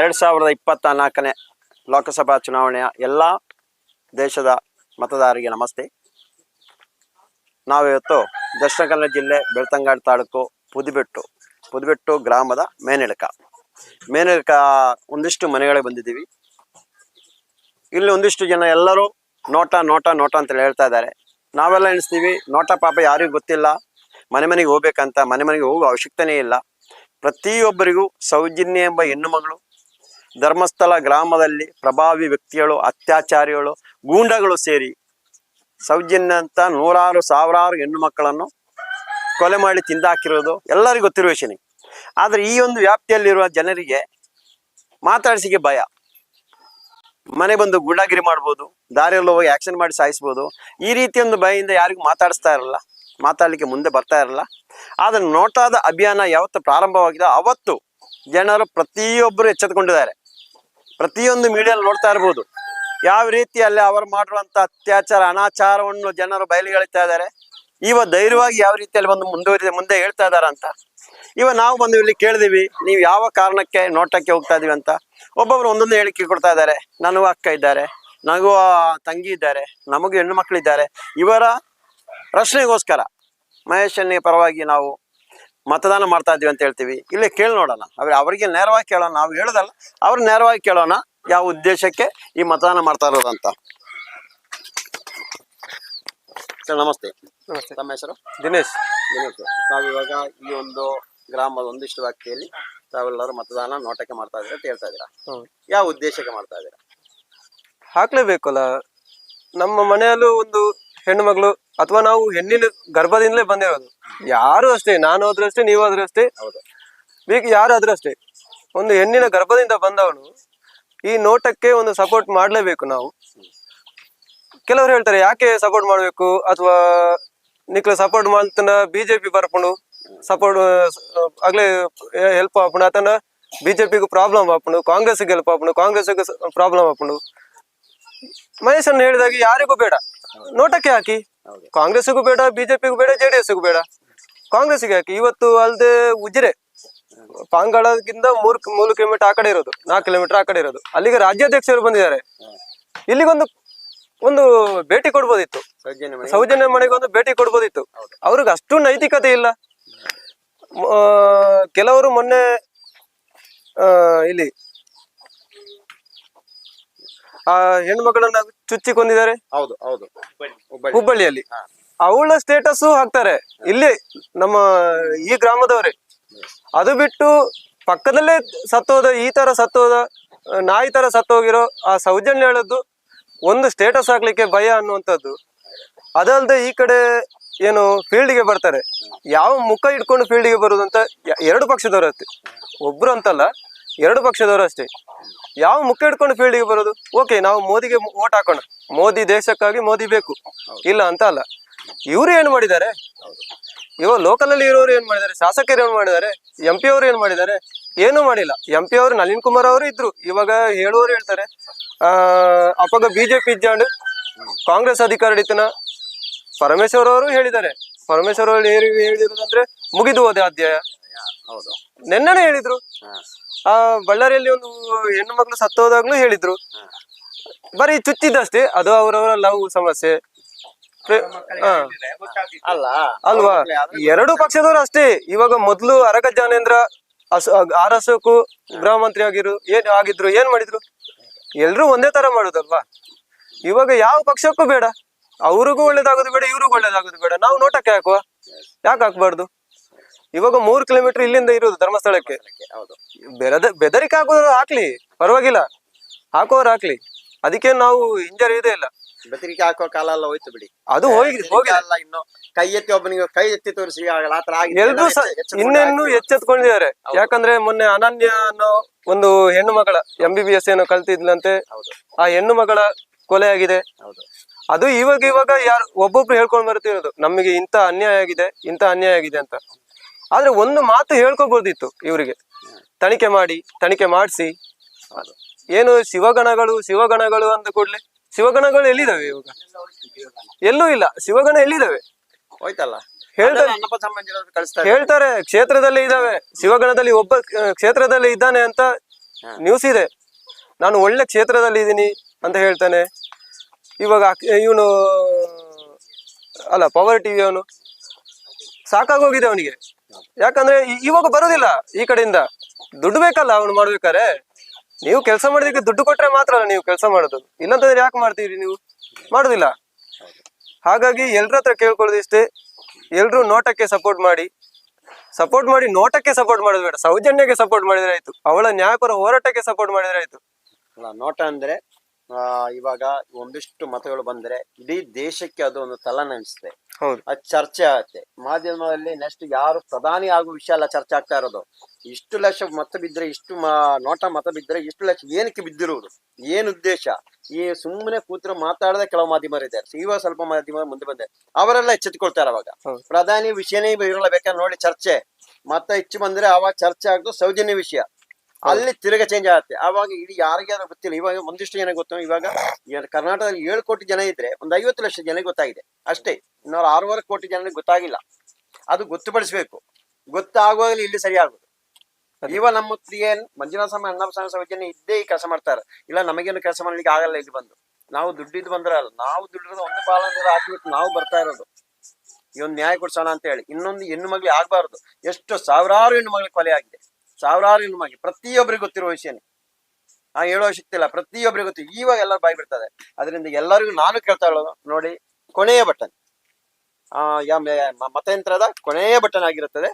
ಎರಡು ಸಾವಿರದ ಇಪ್ಪತ್ತ ನಾಲ್ಕನೇ ಲೋಕಸಭಾ ಚುನಾವಣೆಯ ಎಲ್ಲ ದೇಶದ ಮತದಾರರಿಗೆ ನಮಸ್ತೆ. ನಾವಿವತ್ತು ದಕ್ಷಿಣ ಕನ್ನಡ ಜಿಲ್ಲೆ ಬೆಳ್ತಂಗಾಡ್ ತಾಲೂಕು ಪುದುಬೆಟ್ಟು ಪುದುಬೆಟ್ಟು ಗ್ರಾಮದ ಮೇನಿಳಕ. ಮೇನಿಳಕ ಒಂದಿಷ್ಟು ಮನೆಗಳಿಗೆ ಬಂದಿದ್ದೀವಿ. ಇಲ್ಲಿ ಒಂದಿಷ್ಟು ಜನ ಎಲ್ಲರೂ ನೋಟ ನೋಟ ನೋಟ ಅಂತ ಹೇಳ್ತಾ ಇದ್ದಾರೆ. ನಾವೆಲ್ಲ ಎಣಿಸ್ತೀವಿ, ನೋಟ ಪಾಪ ಯಾರಿಗೂ ಗೊತ್ತಿಲ್ಲ. ಮನೆ ಮನೆಗೆ ಹೋಗ್ಬೇಕಂತ, ಮನೆ ಮನೆಗೆ ಹೋಗೋ ಅವಶ್ಯಕತೆನೇ ಇಲ್ಲ. ಪ್ರತಿಯೊಬ್ಬರಿಗೂ ಸೌಜನ್ಯ ಎಂಬ ಹೆಣ್ಣು ಮಗಳು ಧರ್ಮಸ್ಥಳ ಗ್ರಾಮದಲ್ಲಿ ಪ್ರಭಾವಿ ವ್ಯಕ್ತಿಗಳು, ಅತ್ಯಾಚಾರಿಗಳು, ಗೂಂಡಗಳು ಸೇರಿ ಸೌಜನ್ಯ ಅಂತ ನೂರಾರು, ಸಾವಿರಾರು ಹೆಣ್ಣು ಮಕ್ಕಳನ್ನು ಕೊಲೆ ಮಾಡಿ ತಿಂದಾಕಿರೋದು ಎಲ್ಲರಿಗೂ ಗೊತ್ತಿರುವ ವಿಷಯ ಆದರೆ ಈ ಒಂದು ವ್ಯಾಪ್ತಿಯಲ್ಲಿರುವ ಜನರಿಗೆ ಮಾತಾಡಿಸಿಗೆ ಭಯ. ಮನೆ ಬಂದು ಗುಂಡಾಗಿರಿ ಮಾಡ್ಬೋದು, ದಾರಿಯಲ್ಲಿ ಹೋಗಿ ಆಕ್ಷನ್ ಮಾಡಿ ಸಾಯಿಸ್ಬೋದು, ಈ ರೀತಿ ಒಂದು ಭಯದಿಂದ ಯಾರಿಗೂ ಮಾತಾಡಿಸ್ತಾ ಇರಲ್ಲ, ಮಾತಾಡಲಿಕ್ಕೆ ಮುಂದೆ ಬರ್ತಾ ಇರಲ್ಲ. ಆದರೆ ನೋಟಾದ ಅಭಿಯಾನ ಯಾವತ್ತು ಪ್ರಾರಂಭವಾಗಿದೆ, ಅವತ್ತು ಜನರು ಪ್ರತಿಯೊಬ್ಬರು ಎಚ್ಚೆತ್ತುಕೊಂಡಿದ್ದಾರೆ ಪ್ರತಿಯೊಂದು ಮೀಡಿಯಲ್ಲಿ ನೋಡ್ತಾ ಇರ್ಬೋದು. ಯಾವ ರೀತಿಯಲ್ಲಿ ಅವರು ಮಾಡುವಂತ ಅತ್ಯಾಚಾರ, ಅನಾಚಾರವನ್ನು ಜನರು ಬಯಲಿಗೆಳಿತಾ ಇದ್ದಾರೆ, ಇವ ಧೈರ್ಯವಾಗಿ ಯಾವ ರೀತಿಯಲ್ಲಿ ಬಂದು ಮುಂದುವರಿದ, ಮುಂದೆ ಹೇಳ್ತಾ ಇದಾರ ಅಂತ. ಇವ ನಾವು ಬಂದು ಇಲ್ಲಿ ಕೇಳಿದಿವಿ, ನೀವು ಯಾವ ಕಾರಣಕ್ಕೆ ನೋಟಕ್ಕೆ ಹೋಗ್ತಾ ಇದೀವಿ ಅಂತ. ಒಬ್ಬೊಬ್ರು ಒಂದೊಂದು ಹೇಳಿಕೆ ಕೊಡ್ತಾ ಇದ್ದಾರೆ, ನನಗೂ ಅಕ್ಕ ಇದ್ದಾರೆ, ನನಗೂ ತಂಗಿ ಇದ್ದಾರೆ, ನಮಗೂ ಹೆಣ್ಣು ಮಕ್ಕಳಿದ್ದಾರೆ ಇವರ ರಕ್ಷಣೆಗೋಸ್ಕರ ಮಹೇಶ್ ಪರವಾಗಿ ನಾವು ಮತದಾನ ಮಾಡ್ತಾ ಇದ್ದೀವಿ ಅಂತ ಹೇಳ್ತೀವಿ. ಇಲ್ಲೇ ಕೇಳಿ ನೋಡೋಣ. ಅವ್ರ ಅವರಿಗೆ ನೇರವಾಗಿ ಕೇಳೋಣ. ನಾವು ಹೇಳೋದಲ್ಲ ಅವ್ರು ನೇರವಾಗಿ ಕೇಳೋಣ ಯಾವ ಉದ್ದೇಶಕ್ಕೆ ಈ ಮತದಾನ ಮಾಡ್ತಾ ಇರೋದು ಅಂತ. ಸರ್ ನಮಸ್ತೆ. ನಮಸ್ತೆ. ತಮ್ಮ ಹೆಸರು? ದಿನೇಶ್. ದಿನೇಶ್ ನಾವಿವಾಗ ಈ ಒಂದು ಗ್ರಾಮದ ಒಂದಿಷ್ಟು ವ್ಯಾಪ್ತಿಯಲ್ಲಿ ತಾವೆಲ್ಲರೂ ಮತದಾನ ನೋಟಕ್ಕೆ ಮಾಡ್ತಾ ಇದ್ದೀರಾ ಅಂತ ಹೇಳ್ತಾ ಇದ್ದೀರಾ? ಯಾವ ಉದ್ದೇಶಕ್ಕೆ ಮಾಡ್ತಾ ಇದ್ದೀರಾ? ಹಾಕ್ಲೇಬೇಕಲ್ಲ. ನಮ್ಮ ಮನೆಯಲ್ಲೂ ಒಂದು ಹೆಣ್ಣು ಮಗಳು ಅಥವಾ ನಾವು ಹೆಣ್ಣಿನ ಗರ್ಭದಿಂದಲೇ ಬಂದಿರೋದು. ಯಾರು ಅಷ್ಟೇ ನಾನು ಆದ್ರೂ ಅಷ್ಟೇ ನೀವಾದ್ರೂ ಅಷ್ಟೇ ಯಾರು ಯಾರಾದ್ರೂ ಅಷ್ಟೇ ಒಂದು ಹೆಣ್ಣಿನ ಗರ್ಭದಿಂದ ಬಂದವನು ಈ ನೋಟಕ್ಕೆ ಒಂದು ಸಪೋರ್ಟ್ ಮಾಡಲೇಬೇಕು ನಾವು. ಕೆಲವರು ಹೇಳ್ತಾರೆ ಯಾಕೆ ಸಪೋರ್ಟ್ ಮಾಡಬೇಕು? ಅಥವಾ ನಿಕ್ಲ ಸಪೋರ್ಟ್ ಮಾಡ್ತಾನ ಬಿಜೆಪಿ ಬರ್ಪುಂಡು ಸಪೋರ್ಟ್ ಆಗ್ಲೇ ಹೆಲ್ಪ್ ಆಪುಂಡು ಆತನ ಬಿಜೆಪಿಗೂ ಪ್ರಾಬ್ಲಮ್ ಆಪುಂಡು ಕಾಂಗ್ರೆಸ್ಗೆ ಹೆಲ್ಪ್ ಆಪುಂಡು ಕಾಂಗ್ರೆಸ್ಗೆ ಪ್ರಾಬ್ಲಮ್ ಆಪುಂಡು ಮಹೇಶ್ ಅನ್ನು ಹೇಳಿದಾಗ ಯಾರಿಗೂ ಬೇಡ. ನೋಟಕ್ಕೆ ಹಾಕಿ. ಕಾಂಗ್ರೆಸ್ಗೂ ಬೇಡ ಬಿಜೆಪಿಗೂ ಬೇಡ ಜೆ ಡಿ ಎಸ್ಗೂ ಬೇಡ. ಕಾಂಗ್ರೆಸ್ಗೆ ಹಾಕಿ. ಇವತ್ತು ಅಲ್ಲದೆ ಉಜಿರೆ. ಪಾಂಗಡಕ್ಕಿಂತ ಮೂರ್ ಮೂರು ಕಿಲೋಮೀಟರ್ ಆ ಕಡೆ ಇರೋದು. ನಾಲ್ಕು ಕಿಲೋಮೀಟರ್ ಆ ಕಡೆ ಇರೋದು. ಅಲ್ಲಿಗೆ ರಾಜ್ಯಾಧ್ಯಕ್ಷರು ಬಂದಿದ್ದಾರೆ. ಇಲ್ಲಿಗೊಂದು ಒಂದು ಭೇಟಿ ಕೊಡ್ಬೋದಿತ್ತು. ಸೌಜನ್ಯ ಮನೆ ಸೌಜನ್ಯ ಮನೆಗೆ ಒಂದು ಭೇಟಿ ಕೊಡ್ಬೋದಿತ್ತು. ಅವ್ರಿಗೆ ಅಷ್ಟು ನೈತಿಕತೆ ಇಲ್ಲ. ಕೆಲವರು ಮೊನ್ನೆ ಆ, ಇಲ್ಲಿ ಆ ಹೆಣ್ಮಗಳನ್ನ ಚುಚ್ಚಿ ಕೊಂದಿದ್ದಾರೆ ಹೌದು ಹೌದು. ಹುಬ್ಬಳ್ಳಿ. ಹುಬ್ಬಳ್ಳಿಯಲ್ಲಿ. ಅವಳ ಸ್ಟೇಟಸ್ ಹಾಕ್ತಾರೆ. ಇಲ್ಲಿ ನಮ್ಮ ಈ ಗ್ರಾಮದವರೇ. ಅದು ಬಿಟ್ಟು ಪಕ್ಕದಲ್ಲೇ ಸತ್ತೋದ ಈ ತರ ಸತ್ತೋದ ನಾಯಿ ತರ ಸತ್ತೋಗಿರೋ ಆ ಸೌಜನ್ಯ ಹೇಳದ್ದು ಒಂದು ಸ್ಟೇಟಸ್ ಹಾಕ್ಲಿಕ್ಕೆ ಭಯ ಅನ್ನುವಂಥದ್ದು. ಅದಲ್ಲದೆ ಈ ಕಡೆ ಏನು ಫೀಲ್ಡ್ಗೆ ಬರ್ತಾರೆ. ಯಾವ ಮುಖ ಇಟ್ಕೊಂಡು ಫೀಲ್ಡ್ಗೆ ಬರೋದು ಅಂತ ಯ- ಎರಡು ಪಕ್ಷದವರು ಅಷ್ಟೇ ಒಬ್ರು ಅಂತಲ್ಲ ಎರಡು ಪಕ್ಷದವರು ಅಷ್ಟೇ ಯಾವ ಮುಖ ಇಟ್ಕೊಂಡು ಫೀಲ್ಡ್ಗೆ ಬರೋದು? ಓಕೆ ನಾವು ಮೋದಿಗೆ ಓಟ್ ಹಾಕೋಣ. ಮೋದಿ ದೇಶಕ್ಕಾಗಿ ಮೋದಿ ಬೇಕು. ಇಲ್ಲ ಅಂತ ಅಲ್ಲ. ಇವ್ರು ಏನ್ ಮಾಡಿದ್ದಾರೆ? ಇವಾಗ ಲೋಕಲ್ ಅಲ್ಲಿ ಇರೋರು ಏನ್ ಮಾಡಿದ್ದಾರೆ? ಶಾಸಕರು ಏನ್ ಮಾಡಿದ್ದಾರೆ? ಎಂ ಪಿ ಅವರು ಏನ್ ಮಾಡಿದ್ದಾರೆ? ಏನು ಮಾಡಿಲ್ಲ. ಎಂ ಪಿ ಅವರು ನಳಿನ್ ಕುಮಾರ್ ಅವರು ಇದ್ರು. ಇವಾಗ ಹೇಳುವವರು ಹೇಳ್ತಾರೆ. ಆ ಅಪ್ಪಗ ಬಿಜೆಪಿ ಇದ್ದಾಂಡು ಕಾಂಗ್ರೆಸ್ ಅಧಿಕಾರ ಹಿಡಿತನ ಪರಮೇಶ್ವರ್ ಅವರು ಹೇಳಿದ್ದಾರೆ. ಪರಮೇಶ್ವರ್ ಅವರು ಹೇಳಿ ಹೇಳಿರೋದಂದ್ರೆ ಮುಗಿದು ಹೋದೆ ಅಧ್ಯಾಯ. ಹೌದು. ನೆನ್ನೆನೆ ಹೇಳಿದ್ರು. ಆ ಬಳ್ಳಾರಿಯಲ್ಲಿ ಒಂದು ಹೆಣ್ಣು ಮಗಳು ಸತ್ತೋದಾಗ್ಲೂ ಹೇಳಿದ್ರು. ಬರೀ ಚುಚ್ಚಿದ್ದಷ್ಟೇ. ಅದು ಅವರವರ ಲವ್ ಸಮಸ್ಯೆ. ಹಾ. ಅಲ್ಲ ಅಲ್ವಾ? ಎರಡು ಪಕ್ಷದವರು ಅಷ್ಟೇ. ಇವಾಗ ಮೊದ್ಲು ಅರಗ ಜಾನೇಂದ್ರ ಆರ್ ಅಶೋಕ್ ಗೃಹ ಮಂತ್ರಿ ಆಗಿರು ಏನ್ ಆಗಿದ್ರು ಏನ್ ಮಾಡಿದ್ರು? ಎಲ್ರು ಒಂದೇ ತರ ಮಾಡುದಲ್ವಾ? ಇವಾಗ ಯಾವ ಪಕ್ಷಕ್ಕೂ ಬೇಡ. ಅವ್ರಿಗೂ ಒಳ್ಳೇದಾಗೋದು ಬೇಡ ಇವ್ರಿಗೂ ಒಳ್ಳೇದಾಗೋದು ಬೇಡ. ನಾವು ನೋಟಕ್ಕೆ ಹಾಕುವ. ಯಾಕೆ ಹಾಕ್ಬಾರ್ದು? ಇವಾಗ ಮೂರ್ ಕಿಲೋಮೀಟರ್ ಇಲ್ಲಿಂದ ಇರೋದು ಧರ್ಮಸ್ಥಳಕ್ಕೆ. ಹೌದು. ಬೆರದ ಬೆದರಿಕೆ ಹಾಕೋರು ಹಾಕ್ಲಿ ಪರವಾಗಿಲ್ಲ. ಹಾಕೋರು ಹಾಕ್ಲಿ. ಅದಕ್ಕೆ ನಾವು ಹಿಂಜರಿಯುವುದೇ ಇಲ್ಲ. ಬೆದರಿಕೆ ಹಾಕೋ ಕಾಲ ಎಲ್ಲ ಹೋಯ್ತು ಬಿಡಿ. ಅದು ಹೋಗಿ ಹೋಗಿ ಅಲ್ಲ ಇನ್ನು ಕೈ ಎತ್ತಿ ಒಬ್ಬನಿಗೆ ಕೈ ಎತ್ತಿ ತೋರಿಸಿ ಆಗಲ್ಲ ಆತರ. ಎಲ್ರು ಇನ್ನೇನು. ಎಚ್ಚೆತ್ಕೊಂಡಿದ್ದಾರೆ. ಯಾಕಂದ್ರೆ ಮೊನ್ನೆ ಅನನ್ಯ ಅನ್ನೋ ಒಂದು ಹೆಣ್ಣು ಮಗಳ ಎಂ ಬಿ ಬಿ ಎಸ್ ಏನೋ ಕಲ್ತಿದ್ಲಂತೆ. ಹೌದು. ಆ ಹೆಣ್ಣು ಮಗಳ ಕೊಲೆ ಆಗಿದೆ. ಹೌದು. ಅದು ಇವಾಗ ಇವಾಗ ಯಾರು ಒಬ್ಬೊಬ್ರು ಹೇಳ್ಕೊಂಡ್ ಬರ್ತಿರೋದು ನಮಗೆ ಇಂಥ ಅನ್ಯಾಯ ಆಗಿದೆ ಇಂಥ ಅನ್ಯಾಯ ಆಗಿದೆ ಅಂತ. ಆದ್ರೆ ಒಂದು ಮಾತು ಹೇಳ್ಕೋಬೋದಿತ್ತು ಇವರಿಗೆ. ತನಿಖೆ ಮಾಡಿ ತನಿಖೆ ಮಾಡಿಸಿ. ಏನು ಶಿವಗಣಗಳು ಶಿವಗಣಗಳು ಅಂದ ಕೂಡಲೇ ಶಿವಗಣಗಳು ಎಲ್ಲಿದಾವೆ ಇವಾಗ? ಎಲ್ಲೂ ಇಲ್ಲ. ಶಿವಗಣ ಎಲ್ಲಿದಾವೆ? ಹೋಯ್ತಲ್ಲ. ಹೇಳ್ತಾರೆ. ಹೇಳ್ತಾರೆ ಕ್ಷೇತ್ರದಲ್ಲಿ ಇದಾವೆ. ಶಿವಗಣದಲ್ಲಿ ಒಬ್ಬ ಕ್ಷೇತ್ರದಲ್ಲಿ ಇದ್ದಾನೆ ಅಂತ ನ್ಯೂಸ್ ಇದೆ. ನಾನು ಒಳ್ಳೆ ಕ್ಷೇತ್ರದಲ್ಲಿ ಇದ್ದೀನಿ ಅಂತ ಹೇಳ್ತಾನೆ. ಇವಾಗ ಇವನು ಅಲ್ಲ ಪವರ್ ಟಿವಿ ಅವನು. ಸಾಕಾಗೋಗಿದೆ ಅವನಿಗೆ. ಯಾಕಂದ್ರೆ ಇವಾಗ ಬರೋದಿಲ್ಲ ಈ ಕಡೆಯಿಂದ. ದುಡ್ಡು ಬೇಕಲ್ಲ ಅವನು ಮಾಡ್ಬೇಕಾರೆ ನೀವು ಕೆಲಸ ಮಾಡಿದಕ್ಕೆ ದುಡ್ಡು ಕೊಟ್ರೆ ಮಾತ್ರ ಅಲ್ಲ ನೀವು ಕೆಲಸ ಮಾಡೋದು. ಇಲ್ಲಂತಂದ್ರೆ ಯಾಕೆ ಮಾಡ್ತೀರಿ ನೀವು? ಮಾಡೋದಿಲ್ಲ. ಹಾಗಾಗಿ ಎಲ್ರ ಹತ್ರ ಕೇಳ್ಕೊಳ್ಳೋದು ಇಷ್ಟೇ. ಎಲ್ರು ನೋಟಕ್ಕೆ ಸಪೋರ್ಟ್ ಮಾಡಿ. ಸಪೋರ್ಟ್ ಮಾಡಿ ನೋಟಕ್ಕೆ ಸಪೋರ್ಟ್ ಮಾಡೋದು ಬೇಡ. ಸೌಜನ್ಯಕ್ಕೆ ಸಪೋರ್ಟ್ ಮಾಡಿದ್ರೆ ಆಯ್ತು. ಅವಳ ನ್ಯಾಯಪರ ಹೋರಾಟಕ್ಕೆ ಸಪೋರ್ಟ್ ಮಾಡಿದ್ರೆ ಆಯ್ತು. ನೋಟ ಅಂದ್ರೆ ಇವಾಗ ಒಂದಿಷ್ಟು ಮತಗಳು ಬಂದ್ರೆ ಇಡೀ ದೇಶಕ್ಕೆ ಅದು ಒಂದು ತಲೆನನಿಸುತ್ತೆ ಹೌದು. ಅದು ಚರ್ಚೆ ಆಗುತ್ತೆ. ಮಾಧ್ಯಮದಲ್ಲಿ ನೆಕ್ಸ್ಟ್ ಯಾರು ಪ್ರಧಾನಿ ಆಗುವ ವಿಷಯ ಎಲ್ಲ ಚರ್ಚೆ ಆಗ್ತಾ ಇರೋದು. ಇಷ್ಟು ಲಕ್ಷ ಮತ ಬಿದ್ರೆ ಇಷ್ಟು ನೋಟ ಮತ ಬಿದ್ದರೆ ಇಷ್ಟು ಲಕ್ಷ ಏನಕ್ಕೆ ಬಿದ್ದಿರುವುದು ಏನು ಉದ್ದೇಶ? ಈ ಸುಮ್ಮನೆ ಕೂತ್ರೆ ಮಾತಾಡದೆ ಕೆಲವು ಮಾಧ್ಯಮರಿದ್ದಾರೆ ಇವಾಗ ಸ್ವಲ್ಪ ಮಾಧ್ಯಮ ಮುಂದೆ ಬಂದೆ. ಅವರೆಲ್ಲ ಎಚ್ಚೆತ್ಕೊಳ್ತಾರೆ ಅವಾಗ. ಪ್ರಧಾನಿ ವಿಷಯನೇ ಇರಲ್ಲ ಬೇಕಾದ್ರೆ ನೋಡಿ ಚರ್ಚೆ. ಮತ ಹೆಚ್ಚು ಬಂದ್ರೆ ಅವಾಗ ಚರ್ಚೆ ಆಗೋದು ಸೌಜನ್ಯ ವಿಷಯ. ಅಲ್ಲಿ ತಿರುಗ ಚೇಂಜ್ ಆಗುತ್ತೆ. ಆವಾಗ ಇಡೀ ಯಾರಿಗಾದ್ರೂ ಗೊತ್ತಿಲ್ಲ. ಇವಾಗ ಒಂದಿಷ್ಟು ಜನ ಗೊತ್ತು ಇವಾಗ ಕರ್ನಾಟಕದಲ್ಲಿ ಏಳು ಕೋಟಿ ಜನ ಇದ್ರೆ ಒಂದ್ ಐವತ್ತು ಲಕ್ಷ ಜನ ಗೊತ್ತಾಗಿದೆ. ಅಷ್ಟೇ ಇನ್ನೂರ ಆರೂವರೆ ಕೋಟಿ ಜನ ಗೊತ್ತಾಗಿಲ್ಲ. ಅದು ಗೊತ್ತುಪಡಿಸಬೇಕು. ಗೊತ್ತಾಗುವಾಗಲೇ ಇಲ್ಲಿ ಸರಿ ಆಗುದು ಇವ ನಮ್ಮ ಏನ್ ಮಂಜುನಾಥ ಸ್ವಾಮಿ ಅಣ್ಣ ಸ್ವಾಮಿ ಸೌಜನ್ಯ ಇದ್ದೇ ಈ ಕೆಲಸ ಮಾಡ್ತಾರೆ. ಇಲ್ಲ ನಮಗೇನು ಕೆಲಸ ಮಾಡ್ಲಿಕ್ಕೆ ಆಗಲ್ಲ ಇಲ್ಲಿ ಬಂದು. ನಾವು ದುಡ್ಡಿದ್ ಬಂದ್ರೆ ಅಲ್ಲ. ನಾವು ದುಡ್ಡಿರೋದು ಒಂದು ಪಾಲನೆ ಹಾಕಿಬಿಟ್ಟು ನಾವು ಬರ್ತಾ ಇರೋದು. ಇವ್ ನ್ಯಾಯ ಕೊಡ್ಸೋಣ ಅಂತ ಹೇಳಿ. ಇನ್ನೊಂದು ಹೆಣ್ಣು ಮಗಳಿಗೆ ಆಗ್ಬಾರ್ದು. ಎಷ್ಟು ಸಾವಿರಾರು ಹೆಣ್ಣು ಮಗಳಿಗೆ ಕೊಲೆ ಆಗಿದೆ. ಸಾವಿರಾರು ಹೆಣ್ಣು ಪ್ರತಿಯೊಬ್ಬರಿಗೂ ಗೊತ್ತಿರುವ ವಿಷಯನೇ ಆ ಹೇಳೋ ಶಕ್ತಿ ಇಲ್ಲ ಪ್ರತಿಯೊಬ್ಬರಿಗೆ ಗೊತ್ತು ಇವಾಗ ಎಲ್ಲರೂ ಬಾಯಿ ಬಿಡ್ತಾರೆ ಅದರಿಂದ ಎಲ್ಲರಿಗೂ ನಾನು ಕೇಳ್ತಾ ಇರೋದು ನೋಡಿ, ಕೊನೆಯ ಬಟನ್. ಆ ಮತಯಂತ್ರದ ಕೊನೆಯ ಬಟನ್ ಆಗಿರುತ್ತದೆ.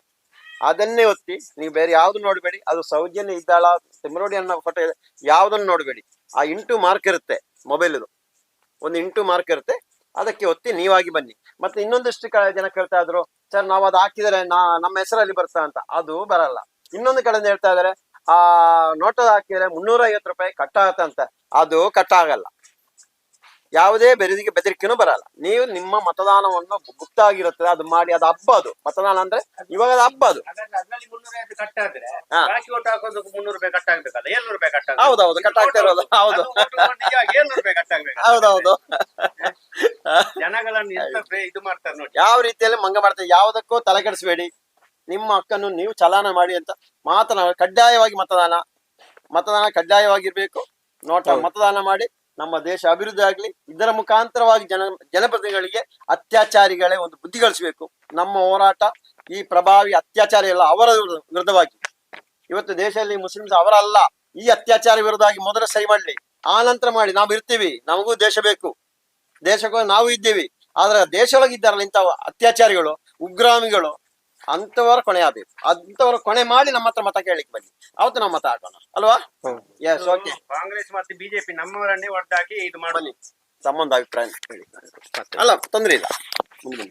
ಅದನ್ನೇ ಒತ್ತಿ, ನೀವು ಬೇರೆ ಯಾವ್ದು ನೋಡಬೇಡಿ, ಅದು ಸೌಜನ್ಯ ಇದ್ದಾಳ, ತಿಮ್ಮರೋಡಿ ಅನ್ನೋ ಫೋಟೋ ಇದೆ, ಯಾವ್ದನ್ನು ನೋಡಬೇಡಿ. ಆ ಇಂಟು ಮಾರ್ಕ್ ಇರುತ್ತೆ ಮೊಬೈಲ್ ಒಂದು ಇಂಟು ಮಾರ್ಕ್ ಇರುತ್ತೆ, ಅದಕ್ಕೆ ಒತ್ತಿ, ನೀವಾಗಿ ಬನ್ನಿ. ಮತ್ತೆ ಇನ್ನೊಂದಿಷ್ಟು ಜನ ಕೇಳ್ತಾ ಇದ್ರು, ಸರ್ ನಾವು ಅದು ಹಾಕಿದರೆ ನಾ, ನಮ್ಮ ಹೆಸರಲ್ಲಿ ಬರ್ತಾ ಅಂತ, ಅದು ಬರಲ್ಲ. ಇನ್ನೊಂದು ಕಡೆಯಿಂದ ಹೇಳ್ತಾ ಇದಾರೆ ಆ ನೋಟದ ಹಾಕಿದ್ರೆ ಮುನ್ನೂರ ಐವತ್ತು ರೂಪಾಯಿ ಕಟ್ ಅಂತ. ಅದು ಕಟ್ ಆಗಲ್ಲ ಯಾವುದೇ ಬೆರೆದಿಗೆ ಬೆದರಿಕೆನೂ ಬರಲ್ಲ. ನೀವು ನಿಮ್ಮ ಮತದಾನವನ್ನು ಗುಪ್ತ ಆಗಿರುತ್ತದೆ ಅದು ಮಾಡಿ ಅದು ಹಬ್ಬ ಅದು. ಮತದಾನ ಅಂದ್ರೆ ಇವಾಗ ಅದು ಹಬ್ಬ ಅದು. ಹೌದೌದು ಕಟ್ ಆಗ್ತಾ ಇರೋದು ಹೌದು. ಹೌದೌದು. ಜನಗಳನ್ನ ಎಂತ ಬೇ- ಇದು ಮಾಡ್ತಾರೆ ನೋಡಿ. ಯಾವ ರೀತಿಯಲ್ಲಿ ಮಂಗ ಮಾಡ್ತಾರೆ ಯಾವುದಕ್ಕೂ ತಲೆ ಕೆಡಿಸಬೇಡಿ. ನಿಮ್ಮ ಹಕ್ಕನ್ನು ನೀವು ಚಲಾನ ಮಾಡಿ ಅಂತ ಮಾತನಾಡ ಕಡ್ಡಾಯವಾಗಿ ಮತದಾನ ಮತದಾನ ಕಡ್ಡಾಯವಾಗಿರ್ಬೇಕು. ನೋಟ ಮತದಾನ ಮಾಡಿ ನಮ್ಮ ದೇಶ ಅಭಿವೃದ್ಧಿ ಆಗ್ಲಿ ಇದರ ಮುಖಾಂತರವಾಗಿ ಜನ ಜನಪ್ರತಿನಿಧಿಗಳಿಗೆ ಅತ್ಯಾಚಾರಿಗಳೇ ಒಂದು ಬುದ್ಧಿ ಗಳಿಸಬೇಕು. ನಮ್ಮ ಹೋರಾಟ ಈ ಪ್ರಭಾವಿ ಅತ್ಯಾಚಾರ ಎಲ್ಲ ಅವರ ವಿರುದ್ಧ- ವಿರುದ್ಧವಾಗಿ. ಇವತ್ತು ದೇಶದಲ್ಲಿ ಮುಸ್ಲಿಮ್ಸ್ ಅವರಲ್ಲ. ಈ ಅತ್ಯಾಚಾರ ವಿರುದ್ಧವಾಗಿ ಮೊದಲು ಸರಿ ಮಾಡ್ಲಿ. ಆ ನಂತರ ಮಾಡಿ. ನಾವು ಇರ್ತೀವಿ. ನಮಗೂ ದೇಶ ಬೇಕು. ದೇಶಕ್ಕೂ ನಾವು ಇದ್ದೀವಿ. ಆದ್ರೆ ದೇಶವಾಗಿದ್ದಾರಲ್ಲ ಇಂತಹ ಇಂಥ ಅತ್ಯಾಚಾರಿಗಳು ಉಗ್ರಾಮಿಗಳು ಅಂತವರ ಕೊನೆ ಆಗ್ಬೇಕು ಅಂತವರ ಕೊನೆ ಮಾಡಿ ನಮ್ಮ ಹತ್ರ ಮತ ಕೇಳಿಕ್ ಬನ್ನಿ ಅವತ್ತು ನಾವು ಮತ ಹಾಕೋಣ. ಅಲ್ವಾ? ಎಸ್ ಓಕೆ ಕಾಂಗ್ರೆಸ್ ಮತ್ತೆ ಬಿಜೆಪಿ ನಮ್ಮವರನ್ನೇ ಒಟ್ಟಾಗಿ ಇದು ಮಾಡಿ. ಬನ್ನಿ. ಸಂಬಂಧ ಅಭಿಪ್ರಾಯ ಹೇಳಿ. ಅಲ್ಲ ತೊಂದ್ರೆ ಇಲ್ಲ. ಮುಂದೆ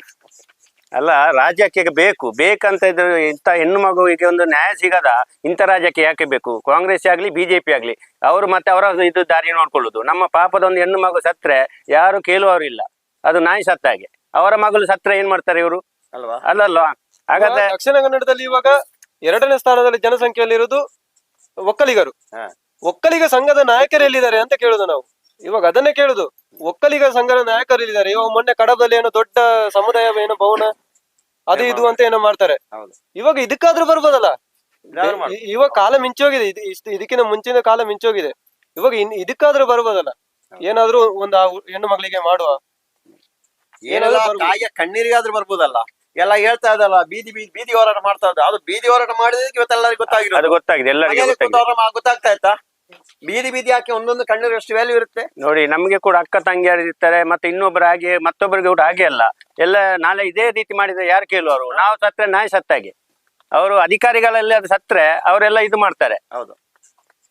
ಅಲ್ಲ ರಾಜ್ಯಕ್ಕೆ ಬೇಕು. ಬೇಕಂತ ಇದ್ರೆ ಇಂಥ ಹೆಣ್ಣು ಮಗುವಿಗೆ ಒಂದು ನ್ಯಾಯ ಸಿಗದ ಇಂಥ ರಾಜ್ಯಕ್ಕೆ ಯಾಕೆ ಬೇಕು? ಕಾಂಗ್ರೆಸ್ ಆಗ್ಲಿ ಬಿಜೆಪಿ ಆಗಲಿ. ಅವರು ಮತ್ತೆ ಅವರ ಇದು ದಾರಿ ನೋಡ್ಕೊಳ್ಳೋದು. ನಮ್ಮ ಪಾಪದ ಒಂದು ಹೆಣ್ಣು ಮಗು ಸತ್ರೆ ಯಾರು ಕೇಳುವವರು ಇಲ್ಲ ಅದು ನಾಯಿ ಸತ್ತ ಹಾಗೆ ಅವರ ಮಗಳು ಸತ್ರೆ ಏನ್ ಮಾಡ್ತಾರೆ ಇವರು? ಅಲ್ವಾ? ಅಲ್ಲಲ್ವಾ? ಹಾಗಾದ್ರೆ ದಕ್ಷಿಣ ಕನ್ನಡದಲ್ಲಿ ಇವಾಗ ಎರಡನೇ ಸ್ಥಾನದಲ್ಲಿ ಜನಸಂಖ್ಯೆಯಲ್ಲಿ ಇರುವುದು ಒಕ್ಕಲಿಗರು. ಒಕ್ಕಲಿಗ ಸಂಘದ ನಾಯಕರು ಎಲ್ಲಿದ್ದಾರೆ ಅಂತ ಕೇಳುದು ನಾವು. ಇವಾಗ ಅದನ್ನೇ ಕೇಳುದು. ಒಕ್ಕಲಿಗ ಸಂಘದ ನಾಯಕರು ಎಲ್ಲಿದ್ದಾರೆ? ಇವಾಗ ಮೊನ್ನೆ ಕಡಬದಲ್ಲಿ ಏನೋ ದೊಡ್ಡ ಸಮುದಾಯ ಏನೋ ಭವನ ಅದು ಇದು ಅಂತ ಏನೋ ಮಾಡ್ತಾರೆ. ಇವಾಗ ಇದಕ್ಕಾದ್ರೂ ಬರ್ಬೋದಲ್ಲ? ಇವಾಗ ಕಾಲ ಮಿಂಚೋಗಿದೆ ಇದು ಇದಕ್ಕಿಂತ ಮುಂಚಿನ ಕಾಲ ಮಿಂಚೋಗಿದೆ ಇವಾಗ ಇನ್ ಇದಕ್ಕಾದ್ರೂ ಬರ್ಬೋದಲ್ಲ? ಏನಾದ್ರೂ ಒಂದು ಹೆಣ್ಣು ಮಗಳಿಗೆ ಮಾಡುವ? ಏನಾದ್ರೂ. ತಾಯಿಯ ಕಣ್ಣೀರಿಗಾದ್ರೂ ಬರ್ಬೋದಲ್ಲ? ಎಲ್ಲ ಹೇಳ್ತಾ ಇದ್ದಲ್ಲ ಬೀದಿ ಬೀದಿ ಬೀದಿ ಹೋರಾಟ ಮಾಡ್ತಾ ಇದ್ದ ಅದು ಬೀದಿ ಹೋರಾಟ ಮಾಡಿದಕ್ಕೆ ಇವತ್ತೆಲ್ಲರಿಗೂ ಅದು ಗೊತ್ತಾಗಿರೋದು. ಗೊತ್ತಾಗಿದೆ ಎಲ್ಲರಿಗೂ ಮನೆಯಲ್ಲಿ ಗೊತ್ತಾಗಿದೆ. ಕೂತವ್ರ ಮಾ- ಗೊತ್ತಾಗ್ತಾ ಇತ್ತಾ? ಬೀದಿ ಬೀದಿ ಹಾಕಿ ಒಂದೊಂದು ಕಣ್ಣಿಗೆ ಎಷ್ಟು ವ್ಯಾಲ್ಯೂ ಇರುತ್ತೆ? ನೋಡಿ ನಮ್ಗೆ ಕೂಡ ಅಕ್ಕ ತಂಗಿಯರು ಇರ್ತಾರೆ ಮತ್ತೆ ಇನ್ನೊಬ್ರು ಹಾಗೆ ಮತ್ತೊಬ್ಬರಿಗೆ ಕೂಡ ಹಾಗೆ ಅಲ್ಲ. ಎಲ್ಲ ನಾಳೆ ಇದೇ ರೀತಿ ಮಾಡಿದ್ರೆ ಯಾರು ಕೇಳುವರು ನಾವು ಸತ್ರೆ ನಾಯಿ ಸತ್ತಾಗೆ. ಅವರು ಅಧಿಕಾರಿಗಳೆಲ್ಲ ಅದು ಸತ್ರೆ ಅವರೆಲ್ಲ ಇದು ಮಾಡ್ತಾರೆ. ಹೌದು.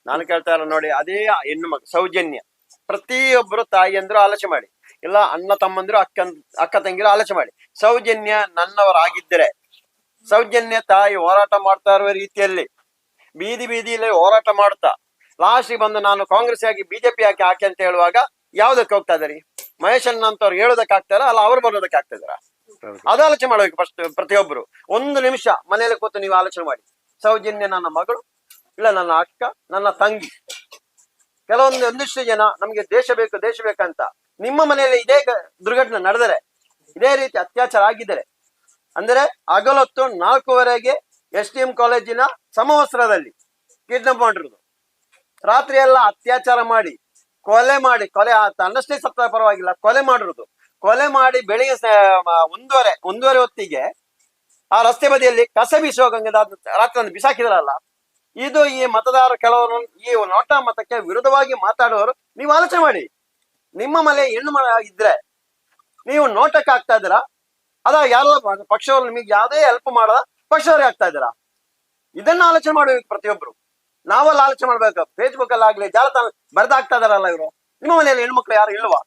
ನಾನು ಕೇಳ್ತಾ ಇಲ್ಲ ನೋಡಿ ಅದೇ ಹೆಣ್ಣು ಮಗ ಸೌಜನ್ಯ. ಪ್ರತಿಯೊಬ್ಬರು ತಾಯಿಯಂದ್ರು ಆಲೋಚನೆ ಮಾಡಿ. ಇಲ್ಲ, ಅಣ್ಣ ತಮ್ಮಂದಿರು ಅಕ್ಕ ಅಕ್ಕ ತಂಗಿರು ಆಲೋಚನೆ ಮಾಡಿ. ಸೌಜನ್ಯ ನನ್ನವರಾಗಿದ್ದರೆ, ಸೌಜನ್ಯ ತಾಯಿ ಹೋರಾಟ ಮಾಡ್ತಾ ಇರುವ ರೀತಿಯಲ್ಲಿ, ಬೀದಿ ಬೀದಿಯಲ್ಲಿ ಹೋರಾಟ ಮಾಡ್ತಾ ಲಾಸ್ಟಿಗೆ ಬಂದು ನಾನು ಕಾಂಗ್ರೆಸ್ ಆಗಿ ಬಿಜೆಪಿ ಹಾಕಿ ಹಾಕಿ ಅಂತ ಹೇಳುವಾಗ, ಯಾವ್ದಕ್ಕೆ ಹೋಗ್ತಾ ಇದಾರೆ ಮಹೇಶ್ ಅಣ್ಣ ಅಂತವ್ರು ಹೇಳೋದಕ್ಕೆ ಆಗ್ತಾರ ಅಲ್ಲ, ಅವ್ರು ಬರೋದಕ್ಕೆ ಆಗ್ತಾ ಇದಾರ ಅದು ಆಲೋಚನೆ ಮಾಡ್ಬೇಕು ಫಸ್ಟ್, ಪ್ರತಿಯೊಬ್ಬರು. ಒಂದು ನಿಮಿಷ ಮನೆಯಲ್ಲಿ ಕೂತು ನೀವು ಆಲೋಚನೆ ಮಾಡಿ. ಸೌಜನ್ಯ ನನ್ನ ಮಗಳು, ಇಲ್ಲ, ನನ್ನ ಅಕ್ಕ, ನನ್ನ ತಂಗಿ. ಕೆಲವೊಂದು ಒಂದಿಷ್ಟು ಜನ ನಮ್ಗೆ ದೇಶ ಬೇಕು, ದೇಶ ಬೇಕಂತ ನಿಮ್ಮ ಮನೆಯಲ್ಲಿ ಇದೇ ದುರ್ಘಟನೆ ನಡೆದರೆ, ಇದೇ ರೀತಿ ಅತ್ಯಾಚಾರ ಆಗಿದ್ದರೆ, ಅಂದರೆ ಹಗಲೊತ್ತು ನಾಲ್ಕೂವರೆಗೆ ಎಸ್ ಡಿ ಎಂ ಕಾಲೇಜಿನ ಸಮವಸ್ತ್ರದಲ್ಲಿ ಕಿಡ್ನಾಪ್ ಮಾಡಿರೋದು. ರಾತ್ರಿ ಎಲ್ಲ ಅತ್ಯಾಚಾರ ಮಾಡಿ, ಕೊಲೆ ಮಾಡಿ, ಕೊಲೆ ತನ್ನಷ್ಟೇ ಸತ್ತ ಪರವಾಗಿಲ್ಲ, ಕೊಲೆ ಮಾಡಿರೋದು. ಕೊಲೆ ಮಾಡಿ ಬೆಳಿಗ್ಗೆ ಒಂದೂವರೆ ಒಂದೂವರೆ ಹೊತ್ತಿಗೆ ಆ ರಸ್ತೆ ಬದಿಯಲ್ಲಿ ಕಸ ಅದ್ ರಾತ್ರಿ ಬಿಸಾಕಿದ್ರಲ್ಲ, ಇದು ಈ ಮತದಾರ ಕೆಲವರು ಈ ನೋಟ ಮತಕ್ಕೆ ವಿರುದ್ಧವಾಗಿ ಮಾತಾಡುವವರು, ನೀವು ಆಲೋಚನೆ ಮಾಡಿ. ನಿಮ್ಮ ಮನೆ ಹೆಣ್ಣು ಮನೆ ಇದ್ರೆ ನೀವು ನೋಟಕ್ಕೆ ಆಗ್ತಾ ಇದ್ದೀರಾ? ಅದ ಯಾರೋ ಪಕ್ಷವ್ರು ನಿಮಗೆ ಯಾವುದೇ ಹೆಲ್ಪ್ ಮಾಡದ ಪಕ್ಷವ್ರಿಗೆ ಆಗ್ತಾ ಇದ್ದೀರಾ? ಇದನ್ನ ಆಲೋಚನೆ ಮಾಡಬೇಕು ಪ್ರತಿಯೊಬ್ರು. ನಾವೆಲ್ಲ ಆಲೋಚನೆ ಮಾಡ್ಬೇಕು. ಫೇಸ್ಬುಕ್ ಅಲ್ಲಿ ಆಗ್ಲಿ, ಜಾಲತಾಣ ಬರ್ದಾಗ್ತಾ ಇದಾರಲ್ಲ ಇವರು. ನಿಮ್ಮ ಮನೆಯಲ್ಲಿ ಹೆಣ್ಮಕ್ಳು ಯಾರು ಇಲ್ವಾ?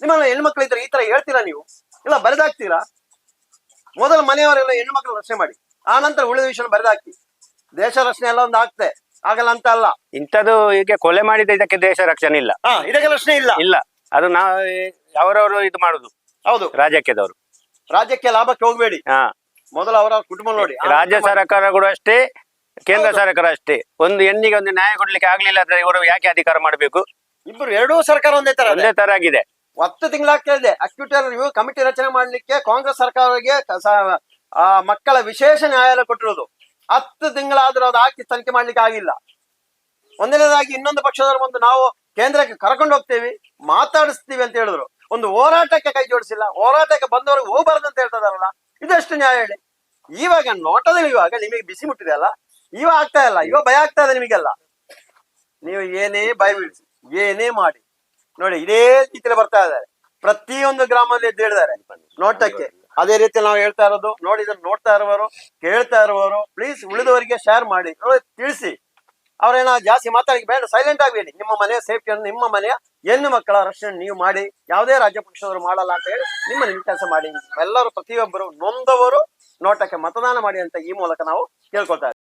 ನಿಮ್ಮ ಮನೆಯಲ್ಲಿ ಹೆಣ್ಮಕ್ಳು ಇದ್ರೆ ಈ ತರ ಹೇಳ್ತೀರಾ ನೀವು? ಇಲ್ಲ, ಬರೆದಾಗ್ತೀರಾ? ಮೊದಲು ಮನೆಯವರೆಲ್ಲ ಹೆಣ್ಮಕ್ಳು ರಕ್ಷಣೆ ಮಾಡಿ. ಆ ನಂತರ ಉಳಿದ ವಿಷಯ ಬರೆದಾಕಿ. ದೇಶ ರಕ್ಷಣೆ ಎಲ್ಲ ಒಂದು ಆಗ್ತೆ. ಆಗಲ್ಲ ಅಂತ ಅಲ್ಲ. ಇಂಥದ್ದು ಈಗ ಕೊಲೆ ಮಾಡಿದ ಇದಕ್ಕೆ ದೇಶ ರಕ್ಷಣೆ ಇಲ್ಲ. ಹಾ ಇದಕ್ಕೆ ರಕ್ಷಣೆ ಇಲ್ಲ. ಇಲ್ಲ. ಅದು ನಾ ಅವರವರು ಇದು ಮಾಡುದು. ಹೌದು. ರಾಜಕೀಯದವರು. ರಾಜ್ಯಕ್ಕೆ ಲಾಭಕ್ಕೆ ಹೋಗ್ಬೇಡಿ. ಹಾ. ಮೊದಲು ಅವರ ಕುಟುಂಬ ನೋಡಿ. ಆ ರಾಜ್ಯ ಸರ್ಕಾರ ಕೂಡ ಅಷ್ಟೇ ಕೇಂದ್ರ. ಸರ್ಕಾರ ಅಷ್ಟೇ. ಒಂದು ಹೆಣ್ಣಿಗೆ ಒಂದು ನ್ಯಾಯ ಕೊಡ್ಲಿಕ್ಕೆ ಆಗ್ಲಿಲ್ಲ ಅಂದ್ರೆ ಇವರು ಯಾಕೆ ಅಧಿಕಾರ ಮಾಡಬೇಕು? ಇಬ್ರು ಎರಡೂ ಸರ್ಕಾರ ಒಂದೇ ತರ ಇದೆ. ಒಂದೇ ತರ ಆಗಿದೆ. ಹತ್ತು ತಿಂಗಳಾಗ್ತಾ ಇದೆ. ಅಕ್ಯೂಟರ್ ರಿವ್ಯೂ ಕಮಿಟಿ ರಚನೆ ಮಾಡ್ಲಿಕ್ಕೆ ಕಾಂಗ್ರೆಸ್ ಸರ್ಕಾರಗೆ ಕ- ಸ- ಆ ಮಕ್ಕಳ ವಿಶೇಷ ನ್ಯಾಯಾಲಯ ಕೊಟ್ಟಿರೋದು. ಹತ್ತು ತಿಂಗಳಾದ್ರೂ ಅದು ಹಾಕಿ ತನಿಖೆ ಮಾಡ್ಲಿಕ್ಕೆ ಆಗಿಲ್ಲ. ಒಂದನೇದಾಗಿ ಇನ್ನೊಂದು ಪಕ್ಷದವರು ಬಂದು ನಾವು ಕೇಂದ್ರಕ್ಕೆ ಕರ್ಕೊಂಡು ಹೋಗ್ತೇವೆ, ಮಾತಾಡಿಸ್ತೀವಿ ಅಂತ ಹೇಳಿದ್ರು. ಒಂದು ಹೋರಾಟಕ್ಕೆ ಕೈ ಜೋಡಿಸಿಲ್ಲ, ಹೋರಾಟಕ್ಕೆ ಬಂದವರಿಗೆ ಹೋಗ್ಬಾರ್ದು ಅಂತ ಹೇಳ್ತದಾರಲ್ಲ, ಇದಷ್ಟು ನ್ಯಾಯ ಹೇಳಿ. ಇವಾಗ ನೋಟದಲ್ಲಿ ಇವಾಗ ನಿಮಗೆ ಬಿಸಿ ಮುಟ್ಟಿದೆ ಅಲ್ಲ ಇವಾಗ ಆಗ್ತಾ ಇಲ್ಲ, ಇವಾಗ ಭಯ ಆಗ್ತಾ ಇದೆ ನಿಮಗೆಲ್ಲ. ನೀವು ಏನೇ ಭಯ ಬೀಳಿಸಿ, ಏನೇ ಮಾಡಿ. ನೋಡಿ, ಇದೇ ರೀತಿಯಲ್ಲಿ ಬರ್ತಾ ಇದ್ದಾರೆ. ಪ್ರತಿಯೊಂದು ಗ್ರಾಮದಲ್ಲಿ ಎದ್ದು ಹೇಳಿದ್ದಾರೆ, ನೋಟಕ್ಕೆ. ಅದೇ ರೀತಿ ನಾವು ಹೇಳ್ತಾ ಇರೋದು, ನೋಡಿ ಇದನ್ನ ನೋಡ್ತಾ ಇರುವವರು, ಕೇಳ್ತಾ ಇರುವವರು ಪ್ಲೀಸ್ ಉಳಿದವರಿಗೆ ಶೇರ್ ಮಾಡಿ. ತಿಳಿಸಿ. ಅವ್ರೇನ ಜಾಸ್ತಿ ಮಾತಾಡಿ ಬೇಡ ಸೈಲೆಂಟ್ ಆಗಬೇಡಿ ನಿಮ್ಮ ಮನೆಯ ಸೇಫ್ಟಿಯನ್ನು ನಿಮ್ಮ ಮನೆಯ ಹೆಣ್ಣು ಮಕ್ಕಳ ರಕ್ಷಣೆ ನೀವು ಮಾಡಿ, ಯಾವುದೇ ರಾಜ್ಯ ಪಕ್ಷದವರು ಮಾಡಲ್ಲ ಅಂತ ಹೇಳಿ ನಿಮ್ಮ ನಿಮ್ಮ ಕೆಲಸ ಮಾಡಿ. ಎಲ್ಲರೂ ಪ್ರತಿಯೊಬ್ಬರು ನೊಂದವರು ನೋಟಕ್ಕೆ ಮತದಾನ ಮಾಡಿ ಅಂತ ಈ ಮೂಲಕ ನಾವು ಕೇಳ್ಕೊಳ್ತಾ.